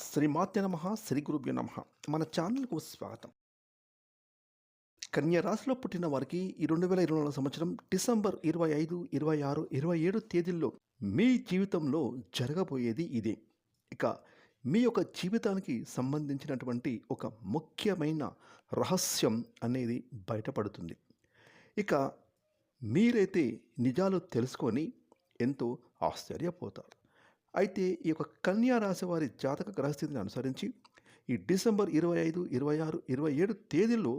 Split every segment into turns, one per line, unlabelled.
శ్రీమాత్య నమ శ్రీ గురుభ్యో నమ. మన ఛానల్కు స్వాగతం. కన్యా రాశిలో పుట్టిన వారికి ఈ రెండు వేల ఇరవై నాలుగు సంవత్సరం డిసెంబర్ ఇరవై ఐదు ఇరవై ఆరు ఇరవై ఏడు తేదీల్లో మీ జీవితంలో జరగబోయేది ఇదే. ఇక మీ యొక్క జీవితానికి సంబంధించినటువంటి ఒక ముఖ్యమైన రహస్యం అనేది బయటపడుతుంది. ఇక మీరైతే నిజాలు తెలుసుకొని ఎంతో ఆశ్చర్యపోతారు. అయితే ఈ యొక్క కన్యా రాశి వారి జాతక గ్రహస్థితిని అనుసరించి ఈ డిసెంబర్ ఇరవై ఐదు ఇరవై ఆరు ఇరవై ఏడు తేదీల్లో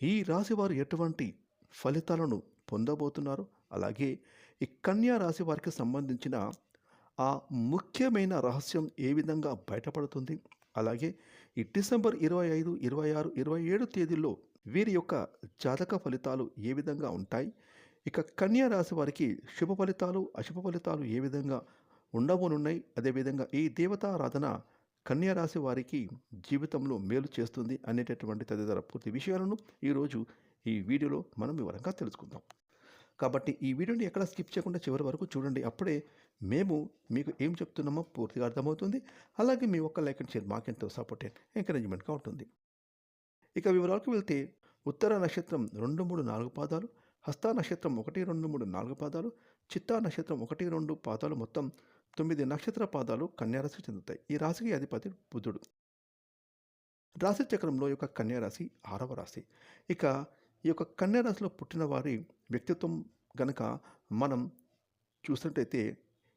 ఈ రాశి వారు ఎటువంటి ఫలితాలను పొందబోతున్నారు? అలాగే ఈ కన్యా రాశి వారికి సంబంధించిన ఆ ముఖ్యమైన రహస్యం ఏ విధంగా బయటపడుతుంది? అలాగే ఈ డిసెంబర్ ఇరవై ఐదు ఇరవై ఆరు ఇరవై ఏడు తేదీల్లో వీరి యొక్క జాతక ఫలితాలు ఏ విధంగా ఉంటాయి? ఇక కన్యా రాశి వారికి శుభ ఫలితాలు అశుభ ఫలితాలు ఏ విధంగా ఉండబోనున్నాయి. అదేవిధంగా ఈ దేవతారాధన కన్యా రాశి వారికి జీవితంలో మేలు చేస్తుంది అనేటటువంటి తదితర పూర్తి విషయాలను ఈరోజు ఈ వీడియోలో మనం వివరంగా తెలుసుకుందాం. కాబట్టి ఈ వీడియోని ఎక్కడ స్కిప్ చేయకుండా చివరి వరకు చూడండి. అప్పుడే మేము మీకు ఏం చెప్తున్నామో పూర్తిగా అర్థమవుతుంది. అలాగే మీ ఒక్క లైక్ అండ్ షేర్ మాకెంతో సపోర్ట్ అండ్ ఎంకరేజ్మెంట్గా ఉంటుంది. ఇక వివరాలకు వెళ్తే ఉత్తర నక్షత్రం రెండు మూడు నాలుగు పాదాలు హస్త నక్షత్రం ఒకటి రెండు మూడు నాలుగు పాదాలు చిత్తా నక్షత్రం ఒకటి రెండు పాదాలు మొత్తం తొమ్మిది నక్షత్ర పాదాలు కన్యారాశి చెందుతాయి. ఈ రాశికి అధిపతి బుధుడు. రాశి చక్రంలో యొక్క కన్యారాశి ఆరవ రాశి. ఇక ఈ యొక్క కన్యారాశిలో పుట్టిన వారి వ్యక్తిత్వం గనక మనం చూసినట్టయితే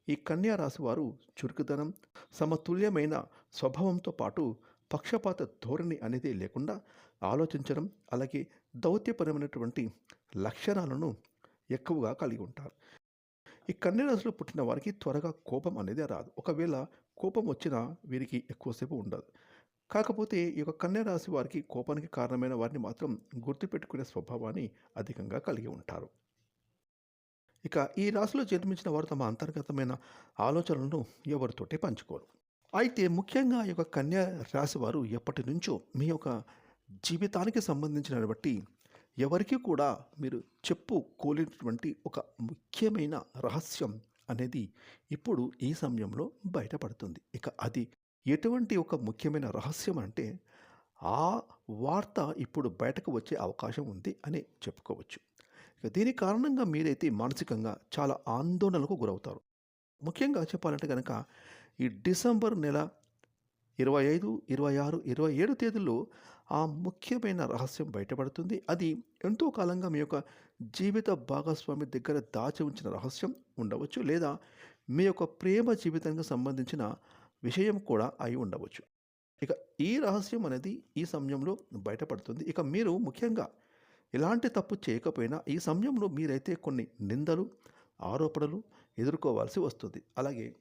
ఈ కన్యారాశి వారు చురుకుదనం సమతుల్యమైన స్వభావంతో పాటు పక్షపాత ధోరణి అనేది లేకుండా ఆలోచించడం అలాగే దౌత్యపరమైనటువంటి లక్షణాలను ఎక్కువగా కలిగి ఉంటారు. ఈ కన్యరాశిలో పుట్టిన వారికి త్వరగా కోపం అనేది రాదు. ఒకవేళ కోపం వచ్చినా వీరికి ఎక్కువసేపు ఉండదు. కాకపోతే ఈ యొక్క కన్యరాశి వారికి కోపానికి కారణమైన వారిని మాత్రం గుర్తుపెట్టుకునే స్వభావాన్ని అధికంగా కలిగి ఉంటారు. ఇక ఈ రాశిలో జన్మించిన వారు తమ అంతర్గతమైన ఆలోచనలను ఎవరితోటి పంచుకోరు. అయితే ముఖ్యంగా ఈ యొక్క కన్యా రాశి వారు ఎప్పటి నుంచో మీ యొక్క జీవితానికి సంబంధించిన బట్టి ఎవరికి కూడా మీరు చెప్పుకోలేనటువంటి ఒక ముఖ్యమైన రహస్యం అనేది ఇప్పుడు ఈ సమయంలో బయటపడుతుంది. ఇక అది ఎటువంటి ఒక ముఖ్యమైన రహస్యం అంటే ఆ వార్త ఇప్పుడు బయటకు వచ్చే అవకాశం ఉంది అని చెప్పుకోవచ్చు. ఇక దీని కారణంగా మీరైతే మానసికంగా చాలా ఆందోళనలకు గురవుతారు. ముఖ్యంగా చెప్పాలంటే కనుక ఈ డిసెంబర్ నెల ఇరవై ఐదు ఇరవై ఆరు ఇరవై ఏడు తేదీల్లో ఆ ముఖ్యమైన రహస్యం బయటపడుతుంది. అది ఎంతో కాలంగా మీ యొక్క జీవిత భాగస్వామి దగ్గర దాచి ఉంచిన రహస్యం ఉండవచ్చు లేదా మీ యొక్క ప్రేమ జీవితానికి సంబంధించిన విషయం కూడా అయి ఉండవచ్చు. ఇక ఈ రహస్యం అనేది ఈ సమయంలో బయటపడుతుంది. ఇక మీరు ముఖ్యంగా ఎలాంటి తప్పు చేయకపోయినా ఈ సమయంలో మీరైతే కొన్ని నిందలు ఆరోపణలు ఎదుర్కోవాల్సి వస్తుంది. అలాగే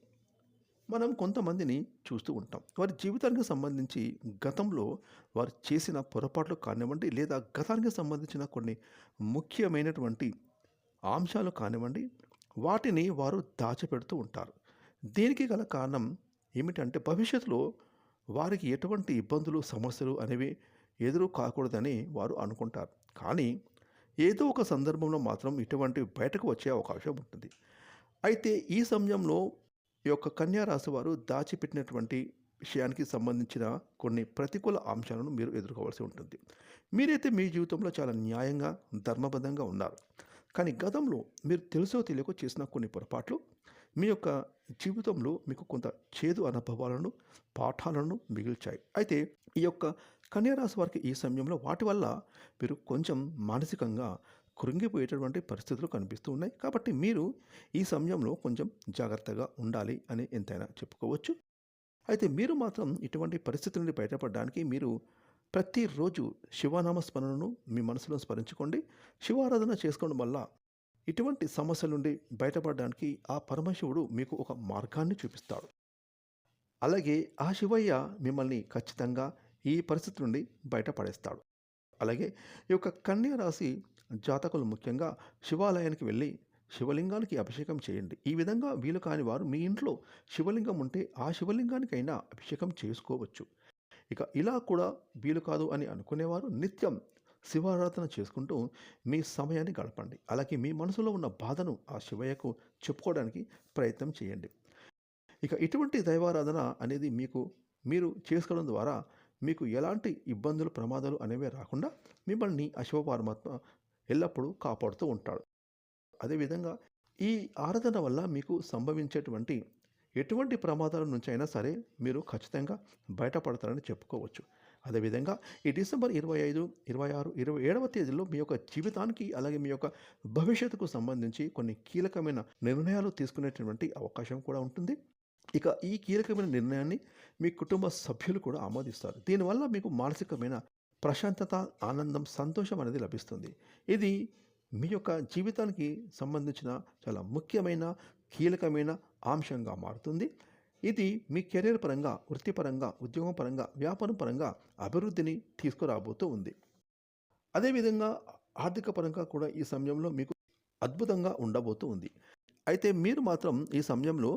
మనం కొంతమందిని చూస్తూ ఉంటాం. వారి జీవితానికి సంబంధించి గతంలో వారు చేసిన పొరపాట్లు కానివ్వండి లేదా గతానికి సంబంధించిన కొన్ని ముఖ్యమైనటువంటి అంశాలు కానివ్వండి వాటిని వారు దాచిపెడుతూ ఉంటారు. దీనికి గల కారణం ఏమిటంటే భవిష్యత్తులో వారికి ఎటువంటి ఇబ్బందులు సమస్యలు అనేవి ఎదురు కాకూడదని వారు అనుకుంటారు. కానీ ఏదో ఒక సందర్భంలో మాత్రం ఇటువంటి బయటకు వచ్చే అవకాశం ఉంటుంది. అయితే ఈ సమయంలో ఈ యొక్క కన్యా రాశి వారు దాచిపెట్టినటువంటి విషయానికి సంబంధించిన కొన్ని ప్రతికూల అంశాలను మీరు ఎదుర్కోవాల్సి ఉంటుంది. మీరైతే మీ జీవితంలో చాలా న్యాయంగా ధర్మబద్ధంగా ఉన్నారు. కానీ గతంలో మీరు తెలుసో తెలియకో చేసిన కొన్ని పొరపాట్లు మీ యొక్క జీవితంలో మీకు కొంత చేదు అనుభవాలను పాఠాలను మిగిల్చాయి. అయితే ఈ యొక్క కన్యారాశి వారికి ఈ సమయంలో వాటి వల్ల మీరు కొంచెం మానసికంగా కృంగిపోయేటటువంటి పరిస్థితులు కనిపిస్తూ ఉన్నాయి. కాబట్టి మీరు ఈ సమయంలో కొంచెం జాగ్రత్తగా ఉండాలి అని ఎంతైనా చెప్పుకోవచ్చు. అయితే మీరు మాత్రం ఇటువంటి పరిస్థితి నుండి బయటపడడానికి మీరు ప్రతిరోజు శివనామ స్మరణను మీ మనసులో స్మరించుకోండి. శివారాధన చేసుకోవడం వల్ల ఇటువంటి సమస్యల నుండి బయటపడడానికి ఆ పరమశివుడు మీకు ఒక మార్గాన్ని చూపిస్తాడు. అలాగే ఆ శివయ్య మిమ్మల్ని ఖచ్చితంగా ఈ పరిస్థితి నుండి బయటపడేస్తాడు. అలాగే ఈ యొక్క కన్యా రాశి జాతకులు ముఖ్యంగా శివాలయానికి వెళ్ళి శివలింగానికి అభిషేకం చేయండి. ఈ విధంగా వీలు కాని వారు మీ ఇంట్లో శివలింగం ఉంటే ఆ శివలింగానికైనా అభిషేకం చేసుకోవచ్చు. ఇక ఇలా కూడా వీలు కాదు అని అనుకునేవారు నిత్యం శివారాధన చేసుకుంటూ మీ సమయాన్ని గడపండి. అలాగే మీ మనసులో ఉన్న బాధను ఆ శివయ్యకు చెప్పుకోవడానికి ప్రయత్నం చేయండి. ఇక ఇటువంటి దైవారాధన అనేది మీకు మీరు చేసుకోవడం ద్వారా మీకు ఎలాంటి ఇబ్బందులు ప్రమాదాలు అనేవి రాకుండా మిమ్మల్ని అశివ పరమాత్మ ఎల్లప్పుడూ కాపాడుతూ ఉంటాడు. అదేవిధంగా ఈ ఆరాధన వల్ల మీకు సంభవించేటువంటి ఎటువంటి ప్రమాదాల నుంచి అయినా సరే మీరు ఖచ్చితంగా బయటపడతారని చెప్పుకోవచ్చు. అదేవిధంగా ఈ డిసెంబర్ ఇరవై ఐదు ఇరవై ఆరు ఇరవై ఏడవ తేదీలో మీ యొక్క జీవితానికి అలాగే మీ యొక్క భవిష్యత్తుకు సంబంధించి కొన్ని కీలకమైన నిర్ణయాలు తీసుకునేటువంటి అవకాశం కూడా ఉంటుంది. ఇక ఈ కీలకమైన నిర్ణయాన్ని మీ కుటుంబ సభ్యులు కూడా ఆమోదిస్తారు. దీనివల్ల మీకు మానసికమైన ప్రశాంతత ఆనందం సంతోషం అనేది లభిస్తుంది. ఇది మీ యొక్క జీవితానికి సంబంధించిన చాలా ముఖ్యమైన కీలకమైన అంశంగా మారుతుంది. ఇది మీ కెరీర్ పరంగా వృత్తిపరంగా ఉద్యోగం పరంగా వ్యాపారం పరంగా అభివృద్ధిని తీసుకురాబోతూ ఉంది. అదేవిధంగా ఆర్థిక పరంగా కూడా ఈ సమయంలో మీకు అద్భుతంగా ఉండబోతూ ఉంది. అయితే మీరు మాత్రం ఈ సమయంలో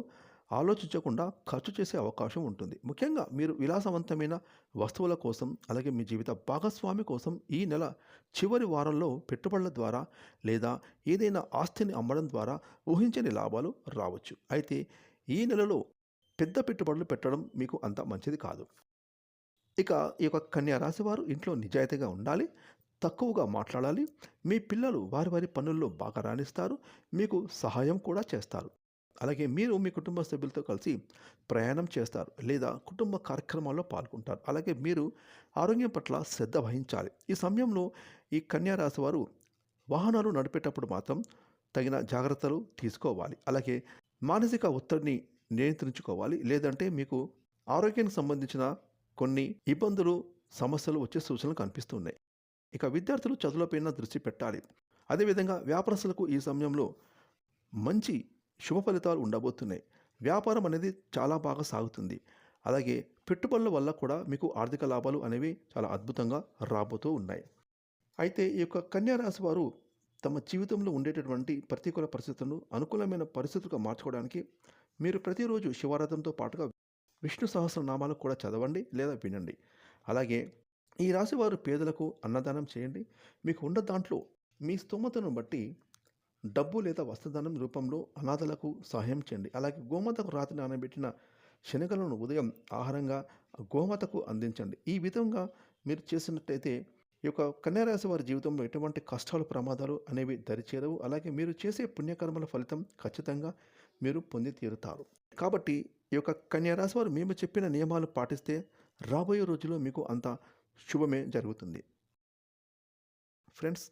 ఆలోచించకుండా ఖర్చు చేసే అవకాశం ఉంటుంది. ముఖ్యంగా మీరు విలాసవంతమైన వస్తువుల కోసం అలాగే మీ జీవిత భాగస్వామి కోసం ఈ నెల చివరి వారంలో పెట్టుబడుల ద్వారా లేదా ఏదైనా ఆస్తిని అమ్మడం ద్వారా ఊహించని లాభాలు రావచ్చు. అయితే ఈ నెలలో పెద్ద పెట్టుబడులు పెట్టడం మీకు అంత మంచిది కాదు. ఇక ఈ యొక్క కన్యా రాశి వారు ఇంట్లో నిజాయితీగా ఉండాలి తక్కువగా మాట్లాడాలి. మీ పిల్లలు వారి వారి పనుల్లో బాగా రాణిస్తారు మీకు సహాయం కూడా చేస్తారు. అలాగే మీరు మీ కుటుంబ సభ్యులతో కలిసి ప్రయాణం చేస్తారు లేదా కుటుంబ కార్యక్రమాల్లో పాల్గొంటారు. అలాగే మీరు ఆరోగ్యం పట్ల శ్రద్ధ వహించాలి. ఈ సమయంలో ఈ కన్యా రాశి వారు వాహనాలు నడిపేటప్పుడు మాత్రం తగిన జాగ్రత్తలు తీసుకోవాలి. అలాగే మానసిక ఒత్తిడిని నియంత్రించుకోవాలి. లేదంటే మీకు ఆరోగ్యానికి సంబంధించిన కొన్ని ఇబ్బందులు సమస్యలు వచ్చే సూచనలు కనిపిస్తున్నాయి. ఇక విద్యార్థులు చదువులపైన దృష్టి పెట్టాలి. అదేవిధంగా వ్యాపారస్తులకు ఈ సమయంలో మంచి శుభ ఫలితాలు ఉండబోతున్నాయి. వ్యాపారం అనేది చాలా బాగా సాగుతుంది. అలాగే పెట్టుబడుల వల్ల కూడా మీకు ఆర్థిక లాభాలు అనేవి చాలా అద్భుతంగా రాబోతూ ఉన్నాయి. అయితే ఈ యొక్క కన్యా రాశి వారు తమ జీవితంలో ఉండేటటువంటి ప్రతికూల పరిస్థితులను అనుకూలమైన పరిస్థితులుగా మార్చుకోవడానికి మీరు ప్రతిరోజు శివారాధంతో పాటుగా విష్ణు సహస్రనామాలు కూడా చదవండి లేదా వినండి. అలాగే ఈ రాశి వారు పేదలకు అన్నదానం చేయండి. మీకు ఉన్న దాంట్లో మీ స్తోమతను బట్టి డబ్బు లేదా వస్త్రదానం రూపంలో అనాథలకు సహాయం చేయండి. అలాగే గోమాతకు రాత్రి నానబెట్టిన శనగలను ఉదయం ఆహారంగా గోమాతకు అందించండి. ఈ విధంగా మీరు చేసినట్టయితే ఈ యొక్క కన్యారాశి వారి జీవితంలో ఎటువంటి కష్టాలు ప్రమాదాలు అనేవి దరిచేరవు. అలాగే మీరు చేసే పుణ్యకర్మల ఫలితం ఖచ్చితంగా మీరు పొంది తీరుతారు. కాబట్టి ఈ యొక్క కన్యారాశి వారు మేము చెప్పిన నియమాలు పాటిస్తే రాబోయే రోజుల్లో మీకు అంత శుభమే జరుగుతుంది. ఫ్రెండ్స్